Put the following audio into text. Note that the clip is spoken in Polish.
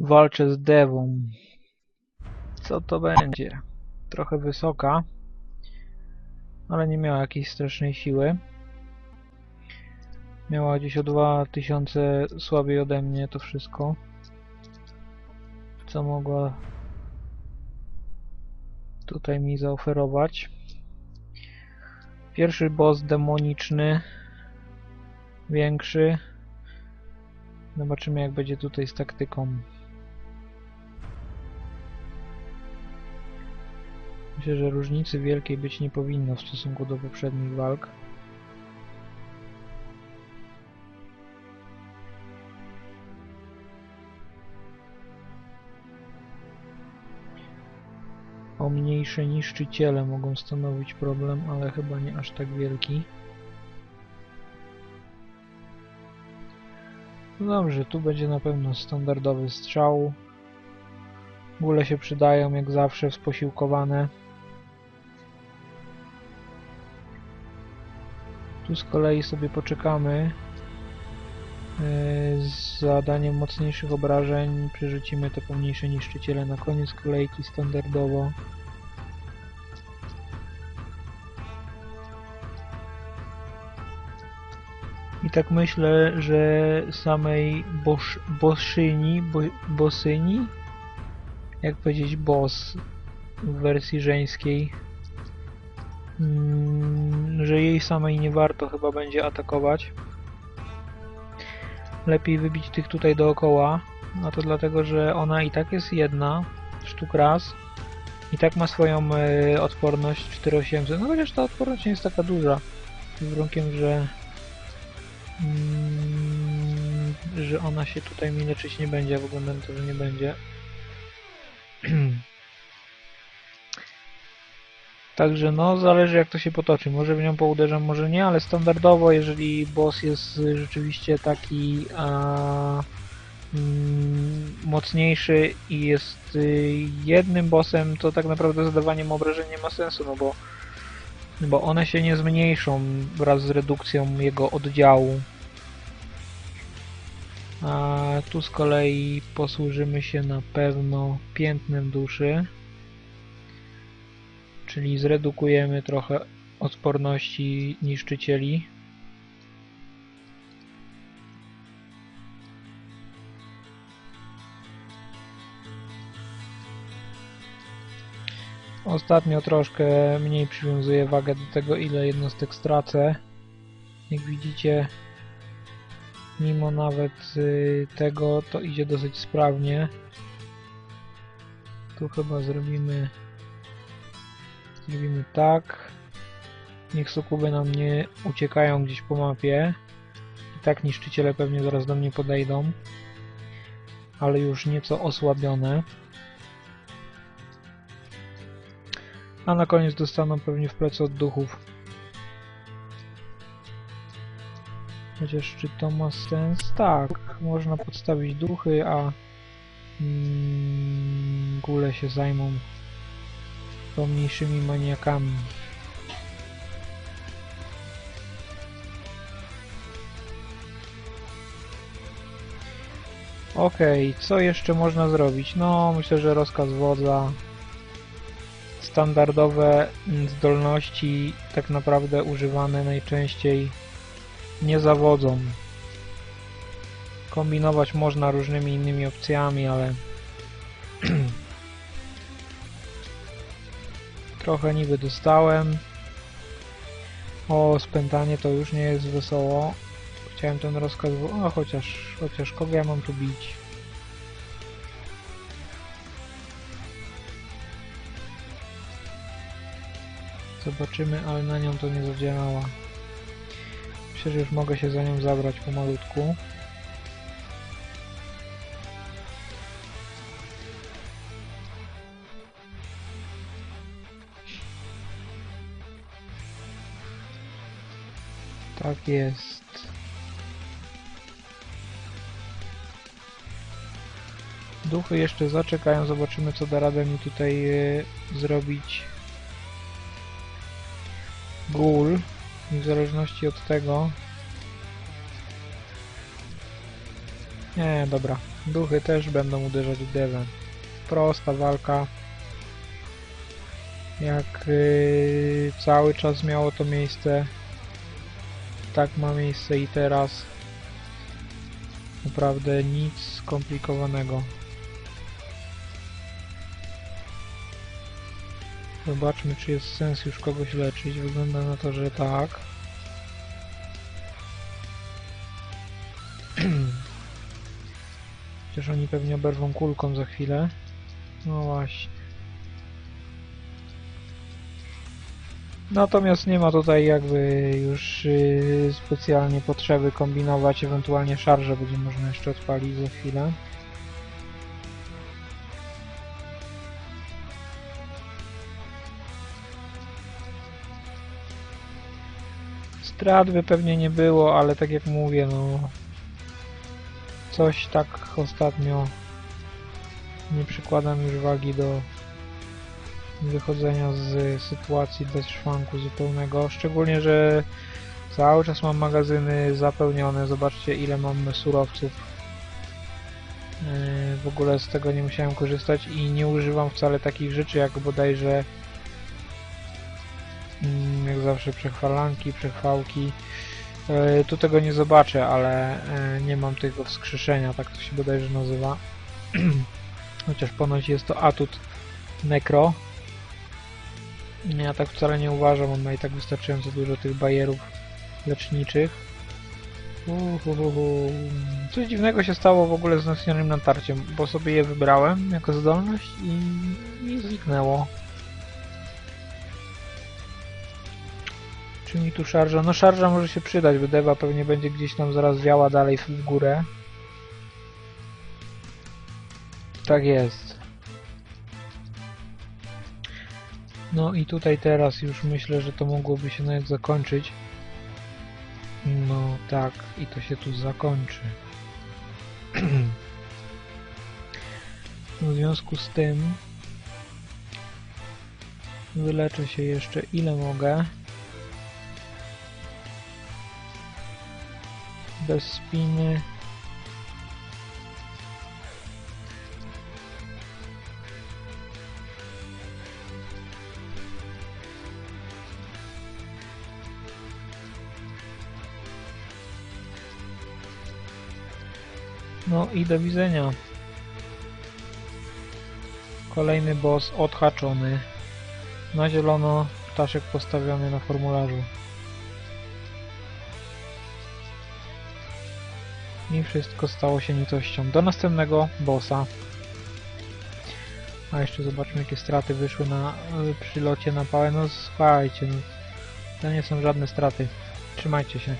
Walczę z Dewą. Co to będzie? Trochę wysoka, ale nie miała jakiejś strasznej siły. Miała gdzieś o 2000 słabiej ode mnie to wszystko. Co mogła tutaj mi zaoferować. Pierwszy boss demoniczny, większy. Zobaczymy jak będzie tutaj z taktyką. Myślę, że różnicy wielkiej być nie powinno w stosunku do poprzednich walk. Pomniejsze niszczyciele mogą stanowić problem, ale chyba nie aż tak wielki. No dobrze, tu będzie na pewno standardowy strzał. Góle się przydają jak zawsze sposiłkowane. Tu z kolei sobie poczekamy yy, z zadaniem mocniejszych obrażeń. Przerzucimy te pomniejsze niszczyciele na koniec kolejki standardowo. I tak myślę, że samej bosz, boszyni, bo, bosyni, jak powiedzieć boss w wersji żeńskiej, mm, że jej samej nie warto chyba będzie atakować. Lepiej wybić tych tutaj dookoła, a to dlatego, że ona i tak jest jedna sztuk raz. I tak ma swoją y, odporność 4800. No chociaż ta odporność nie jest taka duża. Z warunkiem, że Mm, że ona się tutaj mi leczyć nie będzie, wygląda na to, że nie będzie. Także no, zależy jak to się potoczy. Może w nią pouderzam, może nie, ale standardowo, jeżeli boss jest rzeczywiście taki a, mm, mocniejszy i jest y, jednym bossem, to tak naprawdę zadawanie mu obrażeń nie ma sensu, no bo bo one się nie zmniejszą wraz z redukcją jego oddziału. A tu z kolei posłużymy się na pewno piętnem duszy, czyli zredukujemy trochę odporności niszczycieli. Ostatnio troszkę mniej przywiązuję wagę do tego, ile jednostek stracę. Jak widzicie, mimo nawet y, tego, to idzie dosyć sprawnie. Tu chyba zrobimy zrobimy tak. Niech sukuby nam nie uciekają gdzieś po mapie. I tak niszczyciele pewnie zaraz do mnie podejdą. Ale już nieco osłabione. A na koniec dostaną pewnie w plecy od duchów. Chociaż czy to ma sens? Tak, można podstawić duchy, a mm, góle się zajmą pomniejszymi maniakami. Okej, okay, co jeszcze można zrobić? No, myślę, że rozkaz wodza standardowe zdolności tak naprawdę używane najczęściej nie zawodzą. Kombinować można różnymi innymi opcjami, ale trochę niby dostałem. O, spętanie to już nie jest wesoło. Chciałem ten rozkaz... O, chociaż, chociaż kogo ja mam tu bić? Zobaczymy, ale na nią to nie zadziałała. Myślę, że już mogę się za nią zabrać pomalutku. Tak jest. Duchy jeszcze zaczekają, zobaczymy co da radę mi tutaj e, zrobić gul i w zależności od tego Nie, dobra. Duchy też będą uderzać w devem. Prosta walka. Jak yy, cały czas miało to miejsce, tak ma miejsce i teraz. Naprawdę nic skomplikowanego. Zobaczmy, czy jest sens już kogoś leczyć. Wygląda na to, że tak. Chociaż oni pewnie oberwą kulką za chwilę. No właśnie. Natomiast nie ma tutaj jakby już yy, specjalnie potrzeby kombinować, ewentualnie szarże będzie można jeszcze odpalić za chwilę. Strat by pewnie nie było, ale tak jak mówię, no coś tak ostatnio nie przykładam już wagi do wychodzenia z sytuacji bez szwanku zupełnego, szczególnie, że cały czas mam magazyny zapełnione, zobaczcie ile mam surowców. Yy, W ogóle z tego nie musiałem korzystać i nie używam wcale takich rzeczy jak bodajże mm, jak zawsze przechwalanki, przechwałki. Yy, Tu tego nie zobaczę, ale yy, nie mam tego wskrzeszenia, tak to się bodajże nazywa. Chociaż ponoć jest to atut Necro. Ja tak wcale nie uważam, on ma i tak wystarczająco dużo tych bajerów leczniczych. Uhuhuhu. Coś dziwnego się stało w ogóle z wzmocnionym natarciem, bo sobie je wybrałem jako zdolność i, i zniknęło. Czy mi tu szarża? No szarża może się przydać, bo dewa pewnie będzie gdzieś tam zaraz wiała dalej w górę. Tak jest. No i tutaj teraz już myślę, że to mogłoby się nawet zakończyć. No tak, i to się tu zakończy. W związku z tym wyleczę się jeszcze ile mogę. Bez spiny. No i do widzenia. Kolejny boss odhaczony. Na zielono ptaszek postawiony na formularzu. I wszystko stało się nicością. Do następnego bossa. A jeszcze zobaczmy jakie straty wyszły na y, przylocie na pałę. No słuchajcie, no, to nie są żadne straty. Trzymajcie się.